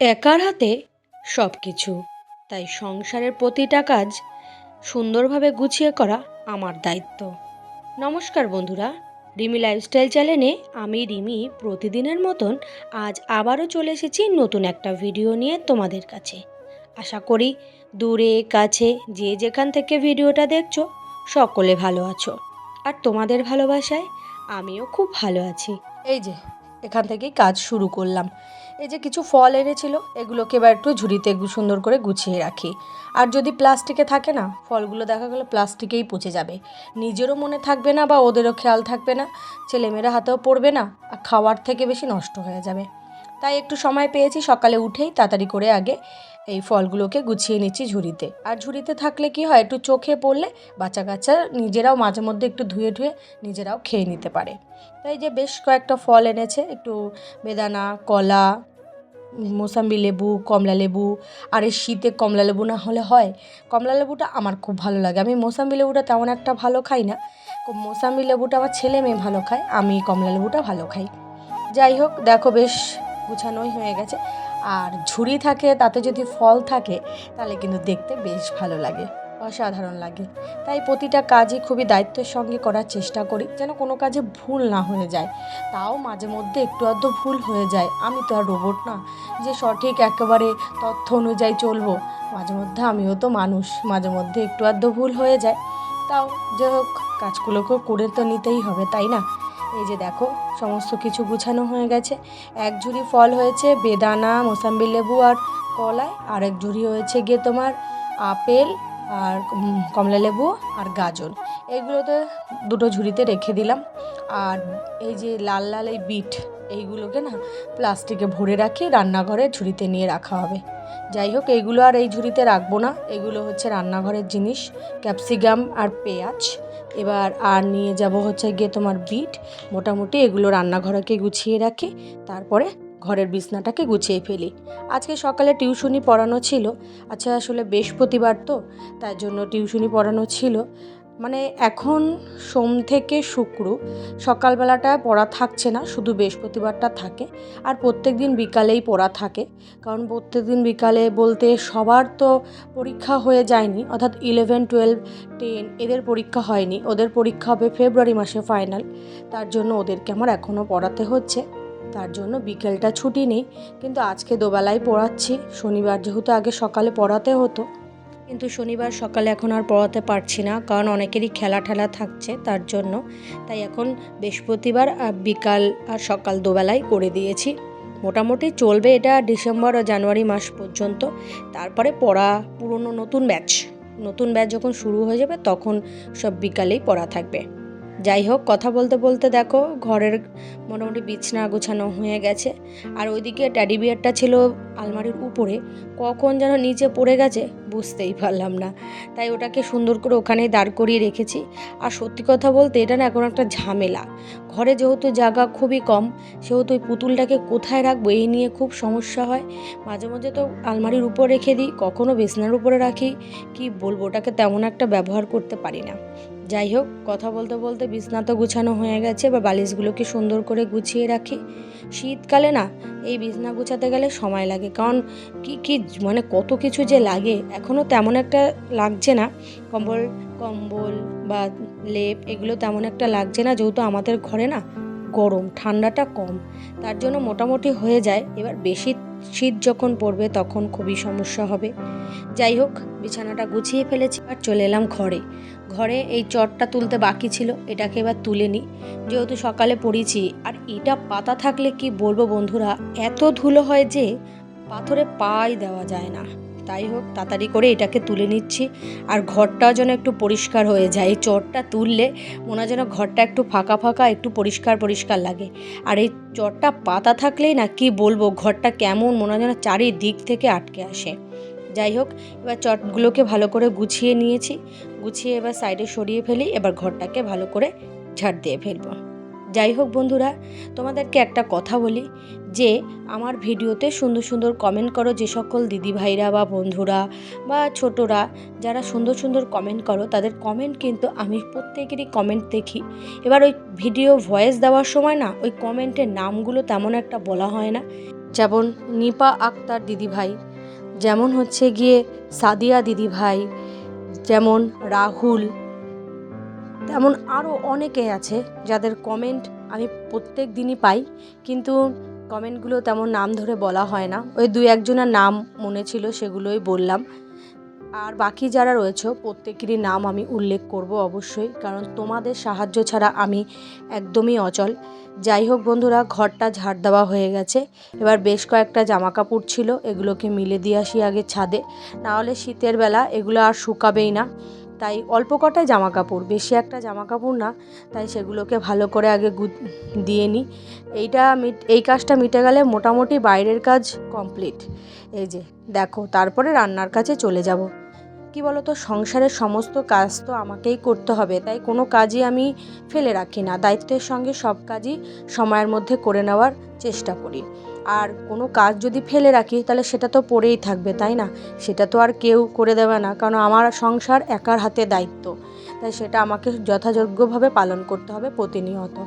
একার হাতে সব কিছু তাই সংসারের প্রতিটা কাজ সুন্দরভাবে গুছিয়ে করা আমার দায়িত্ব। নমস্কার বন্ধুরা, রিমি লাইফস্টাইল চ্যানেলে আমি রিমি প্রতিদিনের মতন আজ আবারও চলে এসেছি নতুন একটা ভিডিও নিয়ে তোমাদের কাছে। আশা করি দূরে, কাছে, যে যেখান থেকে ভিডিওটা দেখছ, সকলে ভালো আছো। আর তোমাদের ভালোবাসায় আমিও খুব ভালো আছি। এই যে, এখান থেকেই কাজ শুরু করলাম। এই যে কিছু ফল এনেছিল, এগুলোকে এবার একটু ঝুড়িতে সুন্দর করে গুছিয়ে রাখি। আর যদি প্লাস্টিকে থাকে না, ফলগুলো দেখা গেলো প্লাস্টিকেই পচে যাবে। নিজেরও মনে থাকবে না বা ওদেরও খেয়াল থাকবে না। ছেলেমেয়েরা হাতেও পড়বে না, আর খাওয়ার থেকে বেশি নষ্ট হয়ে যাবে। তাই একটু সময় পেয়েছি, সকালে উঠেই তাড়াতাড়ি করে আগে এই ফলগুলোকে গুছিয়ে নিচ্ছি ঝুড়িতে। আর ঝুড়িতে থাকলে কি হয়, একটু চোখে পড়লে বাচ্চা কাচ্চা নিজেরাও মাঝে মধ্যে একটু ধুয়ে ধুয়ে নিজেরাও খেয়ে নিতে পারে। তাই যে বেশ কয়েকটা ফল এনেছে, একটু বেদানা, কলা মোসাম্বি লেবু, কমলা লেবু, আর এই শীতে কমলা লেবু না হলে হয়। কমলা লেবুটা আমার খুব ভালো লাগে। আমি মোসাম্বি লেবুটা তেমন একটা ভালো খাই না। মোসাম্বি লেবুটা আমার ছেলে মেয়ে ভালো খায়, আমি কমলা লেবুটা ভালো খাই। যাই হোক, দেখো বেশ গুছানোই হয়ে গেছে। আর ঝুড়ি থাকে, তাতে যদি ফল থাকে, তাহলে কিন্তু দেখতে বেশ ভালো লাগে। অসাধারণ লাগে। তাই প্রতিটা কাজই খুবই দায়িত্বের সঙ্গে করার চেষ্টা করি, যেন কোনো কাজে ভুল না হয়ে যায়। তাও মাঝে মধ্যে একটু আধটু ভুল হয়ে যায়। আমি তো আর রোবট না, যে সঠিক একেবারে তথ্য অনুযায়ী চলবো। মাঝে মধ্যে আমিও তো মানুষ, মাঝে মধ্যে একটু আধটু ভুল হয়ে যায়। তাও যে হোক, কাজগুলোকেও করে তো নিতেই হবে, তাই না? এই যে দেখো, সমস্ত কিছু গুছানো হয়ে গেছে। এক ঝুড়ি ফল হয়েছে, বেদানা, মোসাম্বি লেবু আর কলায় আর এক ঝুড়ি হয়েছে গিয়ে তোমার আপেল আর কমলা লেবু আর গাজর। এইগুলোতে দুটো ঝুড়িতে রেখে দিলাম। আর এই যে লাল লাল এই বিট, এইগুলোকে না প্লাস্টিকে ভরে রাখি, রান্নাঘরে ঝুড়িতে নিয়ে রাখা হবে। যাই হোক, এইগুলো আর এই ঝুড়িতে রাখব না। এগুলো হচ্ছে রান্নাঘরের জিনিস, ক্যাপসিকাম আর পেঁয়াজ। এবার আর নিয়ে যাব হচ্ছে গিয়ে তোমার বিট। মোটামুটি এগুলো রান্নাঘরকে গুছিয়ে রাখি। তারপরে ঘরের বিছনাটাকে গুছিয়ে ফেলি। আজকে সকালে টিউশনি পড়ানো ছিল। আচ্ছা আসলে বৃহস্পতিবার তো তার জন্য টিউশনি পড়ানো ছিল। মানে এখন সোম থেকে শুক্র, সকালবেলাটা পড়া থাকছে না, শুধু বৃহস্পতিবারটা থাকে। আর প্রত্যেক দিন বিকালেই পড়া থাকে। কারণ প্রত্যেক দিন বিকালে বলতে সবার তো পরীক্ষা হয়ে যায়নি, অর্থাৎ ইলেভেন টুয়েলভ টেন এদের পরীক্ষা হয়নি। ওদের পরীক্ষা হবে ফেব্রুয়ারি মাসে ফাইনাল তার জন্য ওদেরকে আমার এখনও পড়াতে হচ্ছে। তার জন্য বিকেলটা ছুটি নেই। কিন্তু আজকে দোবেলায় পড়াচ্ছি। শনিবার যেহেতু আগে সকালে পড়াতে হতো। কিন্তু শনিবার সকালে এখন আর পড়াতে পারছি না, কারণ অনেকেরই খেলা ঠেলা থাকছে তার জন্য। তাই এখন বৃহস্পতিবার আর বিকাল আর সকাল দোবেলায় করে দিয়েছি। মোটামুটি চলবে এটা ডিসেম্বর ও জানুয়ারি মাস পর্যন্ত। তারপরে পড়া পুরনো নতুন ব্যাচ। নতুন ব্যাচ যখন শুরু হয়ে যাবে তখন সব বিকালেই পড়া থাকবে। যাই হোক, কথা বলতে বলতে দেখো, ঘরের মোটামুটি বিছনা গোছানো হয়ে গেছে। আর ওইদিকে ট্যাডি বিয়ারটা ছিল আলমারির উপরে। কখন যেন নিচে পড়ে গেছে, বুঝতেই পারলাম না। তাই ওটাকে সুন্দর করে ওখানেই দাঁড় করিয়ে রেখেছি। আর সত্যি কথা বলতে, এটা না এখন একটা ঝামেলা। ঘরে যেহেতু জায়গা খুবই কম, সেহেতু ওই পুতুলটাকে কোথায় রাখব, এই নিয়ে খুব সমস্যা হয়। মাঝে মাঝে তো আলমারির উপর রেখে দিই, কখনো বিছনার উপরে রাখি। কি বলব, ওটাকে তেমন একটা ব্যবহার করতে পারি না। যাই হোক, কথা বলতে বলতে বিছনা তো গুছানো হয়ে গেছে বা বালিশগুলোকে সুন্দর করে গুছিয়ে রাখি। শীতকালে না, এই বিছনা গুছাতে গেলে সময় লাগে, কারণ কি কি মানে কত কিছু যে লাগে এখনও তেমন একটা লাগছে না। কম্বল কম্বল বা লেপ, এগুলো তেমন একটা লাগছে না, যেহেতু আমাদের ঘরে না গরম, ঠান্ডাটা কম। তার জন্য মোটামুটি হয়ে যায়। এবার বেশি শীত যখন পড়বে তখন খুবই সমস্যা হবে। যাই হোক, বিছানাটা গুছিয়ে ফেলেছি আর চলে এলাম ঘরে। ঘরে এই চটটা তুলতে বাকি ছিল, এটাকে এবার তুলে নিই। যেহেতু সকালে পড়েছি, আর এটা পাতা থাকলে কি বলব বন্ধুরা, এত ধুলো হয় যে পাথরে পাই দেওয়া যায় না। তাই হোক, তাড়াতাড়ি করে এটাকে তুলে নিচ্ছি। আর ঘরটাও যেন একটু পরিষ্কার হয়ে যায়। এই চটটা তুললে মনে যেন ঘরটা একটু ফাঁকা ফাঁকা, একটু পরিষ্কার পরিষ্কার লাগে। আর এই চটটা পাতা থাকলেই না, কি বলব, ঘরটা কেমন মনে যেন চারিদিক থেকে আটকে আসে। যাই হোক, এবার চটগুলোকে ভালো করে গুছিয়ে নিয়েছি। গুছিয়ে এবার সাইডে সরিয়ে ফেলি, এবার ঘরটাকে ভালো করে ঝাড় দিয়ে ফেলব। যাই হোক বন্ধুরা, তোমাদেরকে একটা কথা বলি, যে আমার ভিডিওতে সুন্দর সুন্দর কমেন্ট করো যে সকল দিদিভাইরা বা বন্ধুরা বা ছোটরা যারা সুন্দর সুন্দর কমেন্ট করো, তাদের কমেন্ট কিন্তু আমি প্রত্যেকেরই কমেন্ট দেখি। এবার ওই ভিডিও ভয়েস দেওয়ার সময় না, ওই কমেন্টের নামগুলো তেমন একটা বলা হয় না। যেমন নিপা আক্তার দিদিভাই, যেমন হচ্ছে গিয়ে সাদিয়া দিদিভাই, যেমন রাহুল তেমন আরও অনেকে আছে যাদের কমেন্ট আমি প্রত্যেক দিনই পাই, কিন্তু কমেন্টগুলো তেমন নাম ধরে বলা হয় না। ওই দু একজনের নাম মনে ছিল, সেগুলোই বললাম। আর বাকি যারা রয়েছে, প্রত্যেকেরই নাম আমি উল্লেখ করব অবশ্যই, কারণ তোমাদের সাহায্য ছাড়া আমি একদমই অচল। যাই হোক বন্ধুরা, ঘরটা ঝাড় দেওয়া হয়ে গেছে। এবার বেশ কয়েকটা জামা কাপড় ছিল, এগুলোকে মিলে দিয়ে আসি আগে ছাদে। নাহলে শীতের বেলা এগুলো আর শুকাবেই না। তাই অল্প কটাই জামা কাপড় বেশি একটা জামা কাপড় না, তাই সেগুলোকে ভালো করে আগে গু, দিয়ে নিই এইটা এই কাজটা মিটে গেলে মোটামুটি বাইরের কাজ কমপ্লিট। এই যে, দেখো, তারপরে রান্নার কাছে চলে যাব। কি বলো তো সংসারের সমস্ত কাজ তো আমাকেই করতে হবে, তাই কোনো কাজই আমি ফেলে রাখি না। দায়িত্বের সঙ্গে সব কাজই সময়ের মধ্যে করে নেওয়ার চেষ্টা করি। আর কোনো কাজ যদি ফেলে রাখি, তাহলে সেটা তো পড়েই থাকবে, তাই না? সেটা তো আর কেউ করে দেবে না, কারণ আমার সংসার একার হাতে দায়িত্ব। তাই সেটা আমাকে যথাযোগ্যভাবে পালন করতে হবে প্রতিনিয়ত।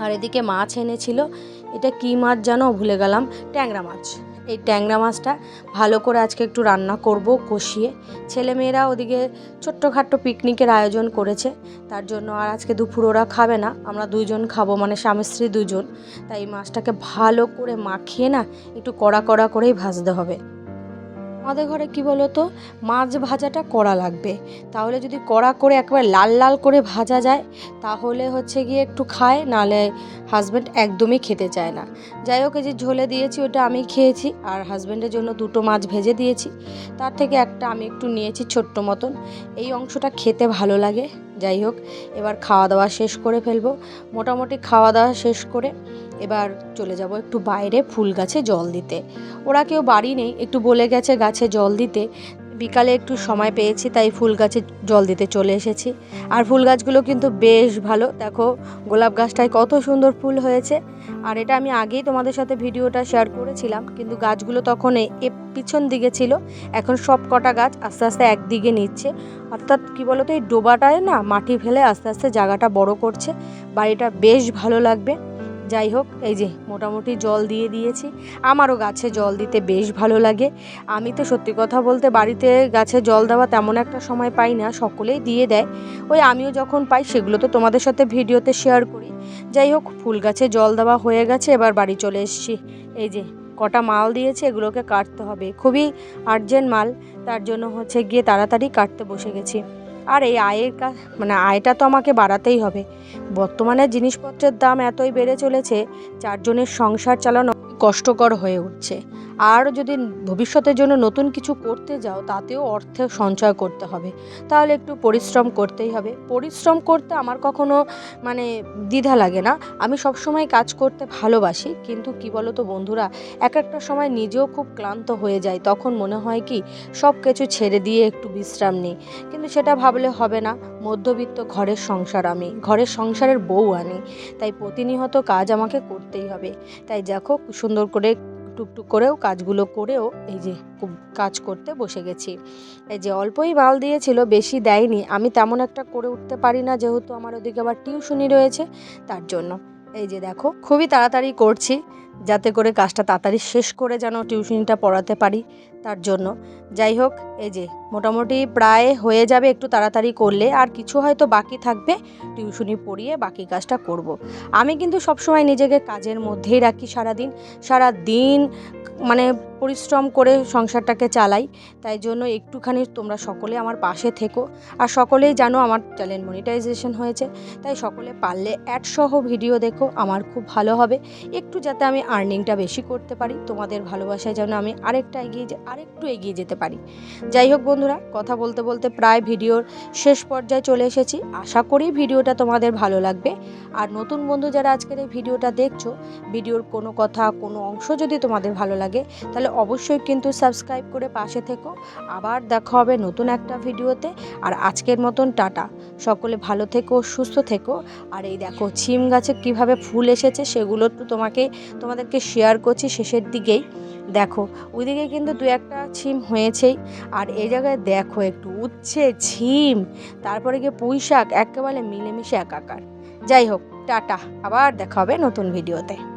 আর এদিকে মাছ এনেছিল, এটা কী মাছ জানো? ভুলে গেলাম, ট্যাংরা মাছ। এই ট্যাংরা মাছটা ভালো করে আজকে একটু রান্না করব, কষিয়ে। ছেলেমেয়েরা ওদিকে ছোট্টখাট্টো পিকনিকের আয়োজন করেছে, তার জন্য আর আজকে দুপুর ওরা খাবে না। আমরা দুজন খাব মানে স্বামী স্ত্রী দুজন তাই মাছটাকে ভালো করে মাখিয়ে না একটু কড়া কড়া করেই ভাজতে হবে। আমাদের ঘরে কি বলো তো মাছ ভাজাটা কড়া লাগবে। তাহলে যদি কড়া করে একবার লাল লাল করে ভাজা যায়, তাহলে হচ্ছে গিয়ে একটু খায় নাহলে হাজব্যান্ড একদমই খেতে চায় না। যাই হোক, এই যে ঝোলে দিয়েছি, ওটা আমি খেয়েছি, আর হাজব্যান্ডের জন্য দুটো মাছ ভেজে দিয়েছি। তার থেকে একটা আমি একটু নিয়েছি ছোট্ট মতন। এই অংশটা খেতে ভালো লাগে। যাই হোক, এবার খাওয়া দাওয়া শেষ করে ফেলব। মোটামুটি খাওয়া দাওয়া শেষ করে এবার চলে যাব একটু বাইরে ফুল গাছে জল দিতে। ওরা কেউ বাড়ি নেই, একটু বলে গেছে গাছে জল দিতে। বিকালে একটু সময় পেয়েছি, তাই ফুল গাছে জল দিতে চলে এসেছি। আর ফুল গাছগুলো কিন্তু বেশ ভালো। দেখো, গোলাপ গাছটায় কত সুন্দর ফুল হয়েছে। আর এটা আমি আগেই তোমাদের সাথে ভিডিওটা শেয়ার করেছিলাম, কিন্তু গাছগুলো তখন এ পিছন দিকে ছিল। এখন সব কটা গাছ আস্তে আস্তে একদিকে নিচ্ছে। অর্থাৎ কী বলতো, এই ডোবাটায় না মাটি ফেলে আস্তে আস্তে জায়গাটা বড় করছে। বাড়িটা বেশ ভালো লাগবে। যাই হোক এই যে মোটামুটি জল দিয়ে দিয়েছি। আমারও গাছে জল দিতে বেশ ভালো লাগে। আমি তো সত্যি কথা বলতে বাড়িতে গাছে জল দেওয়া তেমন একটা সময় পাই না, সকলেই দিয়ে দেয়। ওই আমিও যখন পাই, সেগুলো তো তোমাদের সাথে ভিডিওতে শেয়ার করি। যাই হোক ফুল গাছে জল দেওয়া হয়ে গেছে, এবার বাড়ি চলে এসেছি। এই যে কটা মাল দিয়েছে, এগুলোকে কাটতে হবে। খুবই আর্জেন্ট মাল, তার জন্য হচ্ছে গিয়ে তাড়াতাড়ি কাটতে বসে গেছি। আর এই আয়ের কাজ মানে আয়টা তো আমাকে বাড়াতেই হবে। বর্তমানে জিনিসপত্রের দাম এতই বেড়ে চলেছে, চারজনের সংসার চালানো কষ্টকর হয়ে উঠছে। আর যদি ভবিষ্যতের জন্য নতুন কিছু করতে যাও, তাতেও অর্থের সঞ্চয় করতে হবে। তাহলে একটু পরিশ্রম করতেই হবে। পরিশ্রম করতে আমার কখনো মানে দ্বিধা লাগে না। আমি সবসময় কাজ করতে ভালোবাসি, কিন্তু কি বলো তো বন্ধুরা, এক একটা সময় নিজেও খুব ক্লান্ত হয়ে যায় তখন মনে হয় কি সব কিছু ছেড়ে দিয়ে একটু বিশ্রাম নিই। কিন্তু সেটা ভাবলে হবে না। মধ্যবিত্ত ঘরের সংসার আমি, ঘরের সংসারের বউ আনি তাই প্রতিনিয়ত কাজ আমাকে করতেই হবে। তাই দেখো, সুন্দর করে টুকটুক করেও কাজগুলো করেও এই যে কাজ করতে বসে গেছি। এই যে অল্পই মাল দিয়েছিল, বেশি দেয়নি। আমি তেমন একটা করে উঠতে পারি না, যেহেতু আমার ওদিকে আবার টিউশনি রয়েছে, তার জন্য। এই যে দেখো, খুবই তাড়াতাড়ি করছি যাতে করে কাজটা তাড়াতাড়ি শেষ করে যেন টিউশনিটা পড়াতে পারি তার জন্য যাই হোক, এই যে মোটামুটি প্রায় হয়ে যাবে একটু তাড়াতাড়ি করলে, আর কিছু হয়তো বাকি থাকবে টিউশনি পড়িয়ে বাকি কাজটা করব। আমি কিন্তু সবসময় নিজেকে কাজের মধ্যেই রাখি সারাদিন সারা দিন মানে পরিশ্রম করে সংসারটাকে চালাই, তাই জন্য একটুখানি তোমরা সকলে আমার পাশে থেকো। আর সকলেই জানো আমার চ্যানেল মনিটাইজেশন হয়েছে, তাই সকলে পারলে অ্যাড সহ ভিডিও দেখো, আমার খুব ভালো হবে। একটু যাতে আমি আর্নিংটা বেশি করতে পারি, তোমাদের ভালোবাসায় যেন আমি আরেকটা এগিয়ে যে, আরেকটু এগিয়ে যেতে পারি। যাই হোক বন্ধুরা, কথা বলতে বলতে প্রায় ভিডিওর শেষ পর্যায়ে চলে এসেছি। আশা করি ভিডিওটা তোমাদের ভালো লাগবে। আর নতুন বন্ধু যারা আজকের এই ভিডিওটা দেখছ ভিডিওর কোনো কথা, কোনো অংশ যদি তোমাদের ভালো লাগে তাহলে অবশ্যই কিন্তু সাবস্ক্রাইব করে পাশে থেকো। আবার দেখা হবে নতুন একটা ভিডিওতে। আর আজকের মতন টাটা। সকলে ভালো থেকো, সুস্থ থেকো। আর এই দেখো, ছিম গাছে কীভাবে ফুল এসেছে সেগুলো তো তোমাকে, তোমাদেরকে শেয়ার করছি শেষের দিকেই। দেখো, ওইদিকে কিন্তু দু একটা ছিম হয়েছেই। আর এই জায়গায় দেখো একটু, উচ্ছে, ছিম, তারপরে গিয়ে পুঁই শাক একেবারে মিলেমিশে একাকার। যাই হোক, টাটা। আবার দেখা হবে নতুন ভিডিওতে।